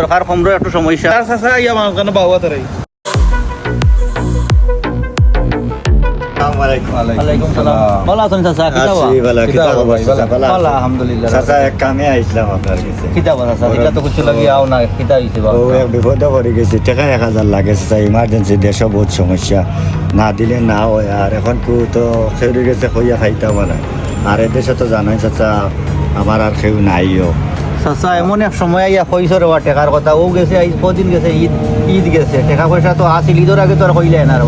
সরকার কমরো একটু সমস্যা। ইয়া মানুষ কেন বাহুয়া তারাই? ওয়ালাইকুম ভালো আছেন চাচা? কিতা বা ভালো আলহামদুলিল্লাহ। চাচা এক কামে আইছিলাম আপনার কাছে। কিতা চাচা? এটা তো কিছু লাগি আও না কিতা হইছে ও এক বিপদে পড়ে গেছি। টাকা এক হাজার লাগে চাচা ইমার্জেন্সি দেশে বহুত সমস্যা। না দিলে না হয়। আর এখন কেউ তো খেয়ে গেছে কইয়া খাইতাম না। আর এ দেশে তো জানাই চাচা আমার আর কেউ নাইও। চাচা এমন এক সময় আইয়া কইছো রে টেকার কথা। ও গেছে আজ কদিন গেছে ঈদ ঈদ গেছে। টাকা পয়সা তো আসিল ঈদের আগে তো আর কইলে না রে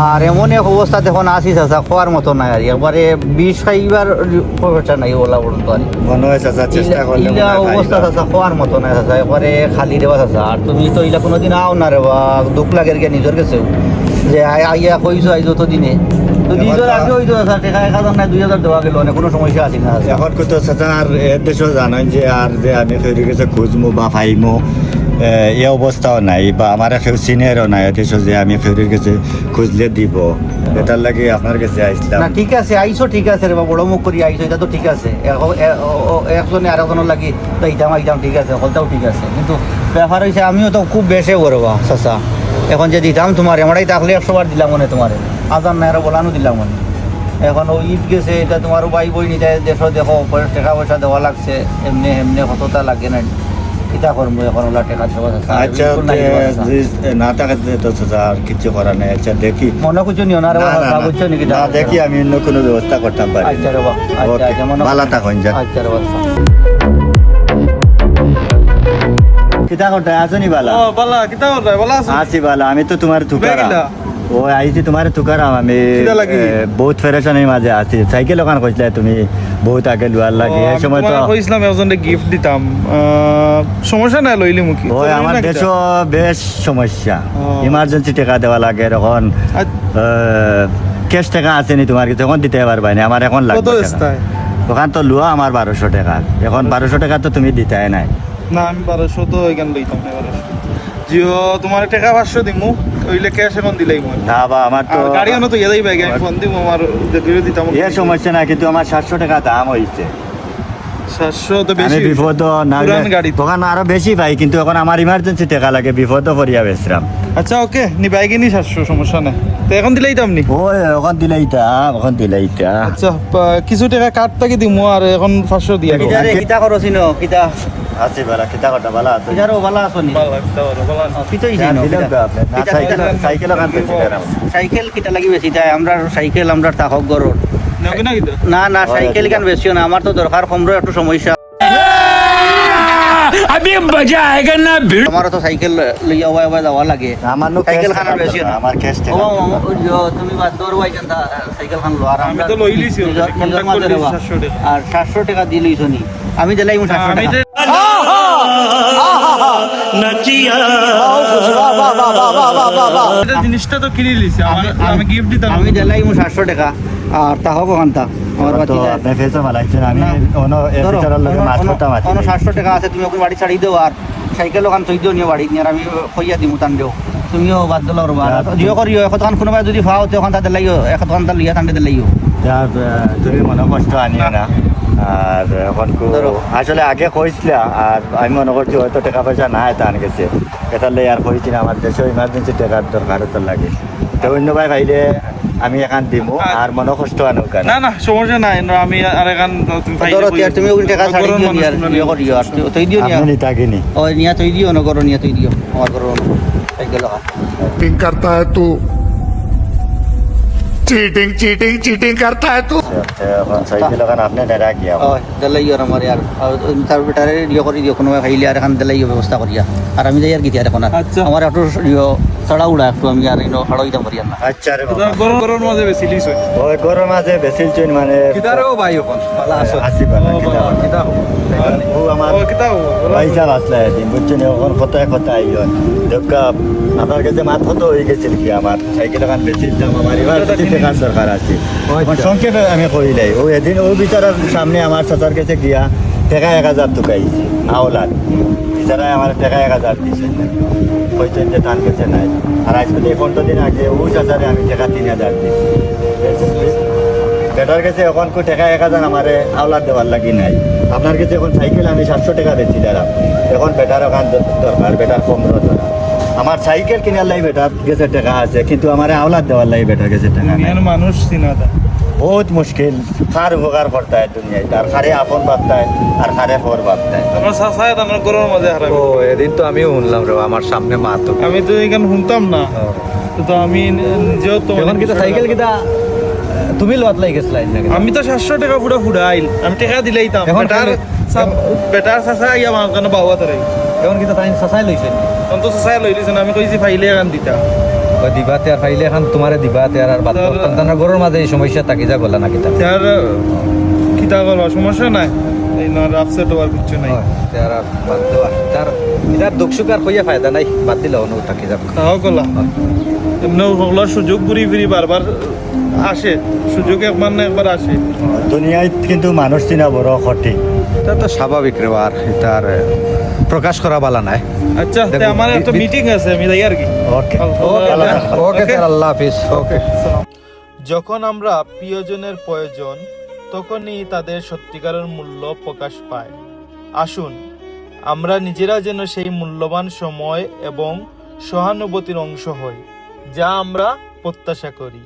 আর এমন এক অবস্থা দেখুন আসি চাচা খোয়ার মতো নাই আর। একবারে বিষ খাইবার পয়সা নাই ওলা পর্যন্ত আর। চাচা চেষ্টা করলে মনে অবস্থা। চাচা খোয়ার মতো নাই চাচা একবারে খালি দেওয়া চাচা আর তুমি তো ইলা কোনোদিন আও না রে বা দুঃখ লাগে নিজের কাছে যে আই- আইয়া কইছো আই যত দিনে। তো এখন কত আর দেশে জানাই যে আর যে আমি খেয়ে গেছে খুঁজমু বা ফাইমু এ অবস্থাও নাই বা আমার কেউ চিনেরও নাই এ যে আমি খেয়ে গেছে খুঁজলে দিব। এটার লাগে আপনার কাছে আইসলাম না ঠিক আছে আইসো ঠিক আছে রে বড় মুখ করি আইসো এটা তো ঠিক আছে। একজনে আর একজনের লাগি তো এইটাম আইটাম ঠিক আছে হলটাও ঠিক আছে। কিন্তু ব্যাপার হয়েছে আমিও তো খুব বেশি করবা চাচা। এখন যে দিতাম তোমার এমরাই থাকলে একশো বার দিলাম মনে তোমার। আজান নাই আরও বলানো দিলাম মনে এখন ও ঈদ গেছে এটা তোমার ভাই বই নিতে দেশো দেখো টাকা পয়সা দেওয়া লাগছে এমনি এমনি কতটা লাগে না কিতা করব এখন ওলা টাকা দেওয়া আচ্ছা না থাকে তো আর কিছু করার নাই। আচ্ছা দেখি। মনে কিছু নিও না রে বাবা। বুঝছ নাকি না দেখি আমি অন্য কোনো ব্যবস্থা করতাম পারি আচ্ছা রে বাবা, আচ্ছা আচ্ছা মনে ভালো থাকুন যা আচ্ছা রে বাবা। কিতা করতে আসনি বালা? ও বালা কিতা করতে বালা আছে। আছি বালা আমি তো তোমার তুকারাম তোমার তুকারাম আমি কিতা লাগি? এ, বহুত ফেরেশানির মাঝে আছি। সাইকেল ওখান কইছিলে তুমি বহুত আগে লোয়ার লাগে। এই সময় তো কইছিলাম একজনকে গিফট দিতাম। সমস্যা নাই লইলি মুখি ওই আমার দেশ বেশ সমস্যা। ইমার্জেন্সি টাকা দেওয়া লাগে এখন ক্যাশ টাকা আছে নি তোমার কাছে এখন দিতে পারবা না আমার এখন লাগবে ওখান তো লুয়া আমার বারোশো টাকা। এখন বারোশো টাকা তো তুমি দিতে নাই। না আমি বারোশো তো এখান লইতাম না বারোশো জিও তোমার টাকা পাঁচশো দিমু না কিন্তু আমার সাতশো টাকা দাম তো আমি বিপদ না পুরান গাড়ি তো। ওখানে আরও বেশি পাই কিন্তু এখন আমার ইমার্জেন্সি টাকা লাগে বিপদ বেসরাম আচ্ছা ওকে নি বাইকে নি সাতশো সমস্যা নাই। তো এখন দিলেই দাম নি ওই ওখান দিলাইতা ওখান দিলাইতা আচ্ছা পা- কিছু টাকা কাট থাকি দিমু আর এখন পাঁচশো দিয়া। কিতা আছি বালা কিতা কথা বালা আছে। কিতারও ভালো আছো নি? ভালো, কিতা ভালো, ভালো আছে। ও, দিলাম চিনো তো আপনি। না, কিতা- সাইকেল সাইকেল থেকে সাইকেল কিতা লাগি বেশি তাই আমরা সাইকেল আমরা গরর নেবি না না না সাইকেল কেন বেশিও না আমার তো দরকার কমরো একটু সমস্যা। अभी मजा आएगा ना भिड़ আমারও তো সাইকেল লইয়া ওয়াই ওয়াই যাওয়া লাগে আমার নো সাইকেল cash খানার টাকা বেশিও না, না আমার ক্যাশ ও, টাকা ও, ও, ও, তুমি বাদ দৌড় ওয়াই কেন সাইকেল খান লো আর আমি আমরা তো লই লিছি নিজের- already, নিজের contact মাঝে করে রেবা। দিছি 700 টাকা। আর সাতশো টাকা দিয়ে লইছো নি আমি দিলাই সাতশো আমি টাকা যে- এটা জিনিসটা তো কিনে লিছি আমি গিফট দিতাম। আমি দিলাই সাতশো টাকা। আর তাহক ওখানটা আমার বাতি আপনি ফেসে বালাইছেন আমি অন্য এ লগে মাছ মাতি টাকা আছে তুমি ওখানে বাড়ি ছাড়ি দেও আর সাইকেল ওখান থই দিও নিয়ে বাড়ি নিয়ে আমি কইয়া দিমু তান দেও তুমিও বাদ দিল রবা জিও করিও এখন তখন কোনোবাই যদি ফাও তো ওখান তাদের লাইও এখন তখন তার লিয়া যা, আহ, তুমি মনে কষ্ট আনিও না। আর এখন আসলে আগে কইছিল আর আমি মনে করছি হয়তো টাকা পয়সা নাই তান গেছে এটা লাই আর কইছি না আমার দেশে ইমার্জেন্সি টাকার দরকার তোর লাগে। তো অন্য ভাই ভাইলে আমি এখান দিব আর মনে কষ্ট আনো না না সমস্যা নাই আমি আর এখান তুমি টাকা ছাড়ি দিও নি ইয়ে তুই দিও নি আমি তাকে ও নিয়া তুই দিও না করো নিয়া তুই দিও আমার করো গেল পিঙ্কারতা তো चीटिंग चीटिंग चीटिंग करता है तू এখন সাইকেল ওখানে আপনি নেরা গিয়া ও দিলাইও আর আমার আর আর তার বেটারে ইয়ে করে দিও কোনোবাই খাইলে আর এখান দিলাইও ব্যবস্থা করিয়া আর আমি যাই আর গিয়ে আর এখন আর আচ্ছা। আমার একটু ইয়ে ছড়া উড়া একটু আমি আর ইনো হাড়ো দিতাম পারি না আচ্ছা রে তো বাবা। গরম গরম মাঝে বেশি লিস হয় ওই গরম আছে বেশি চুন মানে ভাই এখন ভালো আছো আসি বালা কিতা বালা। কিতা ও আমার ও কিতা হবো? বলো। পয়সা বাঁচলে দিন বুঝছেন এখন কথায় কথা আইও দেখা আপনার কাছে মাত হতো হয়ে গেছিল কি আমার সাইকেল এখন বেশি দাম আমার এবার টাকার দরকার আছে। এখন সংক্ষেপে আমি কইলাই ও এদিন ও বিচারার সামনে আমার চাচার কাছে গিয়া টাকা এক হাজার টুকাইছি আওলাদ বিচারায় আমার টাকা এক হাজার দিছে। কইছেন যে তার কাছে নাই। আর আজকে পনেরো দিন আগে ও চাচারে আমি টাকা তিন হাজার দিছি। বেটার কাছে এখন কো টাকা এক হাজার আমারে আওলাদ দেওয়ার লাগি নাই। আপনার কাছে এখন সাইকেল আমি সাতশো টাকা বেশি দিলাম। এখন বেটার ওখান দরকার বেটার পনেরো ধরা। আমার সাইকেল কিনার লাই বেটার গেছে টাকা আছে কিন্তু আমার আওলাদ দেওয়ার লাই বেটার গেছে টাকা। দুনিয়ার মানুষ চিনা বহুত মুশকিল খার উপকার করতে হয় দুনিয়ায় তার খারে আপন ভাবতায় আর খারে পর ভাবতায়। আমার চাচায় আমার গরুর মাঝে হারাবে ও এদিন তো আমিও শুনলাম রে আমার সামনে মা তো। আমি তো এখানে শুনতাম না। তো আমি নিজেও তো এখন বিষয় সাইকেল। কিতা তুমি লোয়াত লাই গেছিলাই নাকি আমি তো সাতশো টাকা পুরো ফুড়াইল আমি টাকা দিলেইতাম এখন বেটার বেটার চাচা ইয়া আমার জন্য বাহুয়া তারাই এখন কিতা তাই চাচাই লৈছে? অন্ত চাচাই লই দিছেন আমি কইছি ফাইলে এখন দিতা। ওই দিবাতে আর ফাইলে এখন তোমারে দিবাতে আর আর বাদ তার- সন্তানের গরুর মাঝে এই সমস্যা থাকি যা গলা না কিতা? কিতা সমস্যা নাই। এই না আপসেট হওয়ার কিছু নাই। তার বাদ দেওয়া তার এটার দুঃখ সুখ আর কইয়া ফায়দা নাই বাদ দিলে অনু থাকি যাব। তাও এমনি সুযোগ ঘুরি ফিরি বারবার আসে সুযোগ একবার না একবার আসে। দুনিয়ায় কিন্তু মানুষ চিনা বড় তো স্বাভাবিক রে আর তার প্রকাশ করা বালা নাই। আচ্ছা আমার একটা মিটিং আছে আর কি। ওকে ওকে আল্লাহ হাফিজ। ওকে যখন আমরা প্রিয়জনের প্রয়োজন তখনই তাদের সত্যিকারের মূল্য প্রকাশ পায়। আসুন আমরা নিজেরা যেন সেই মূল্যবান সময় এবং সহানুভূতির অংশ হই যা আমরা প্রত্যাশা করি।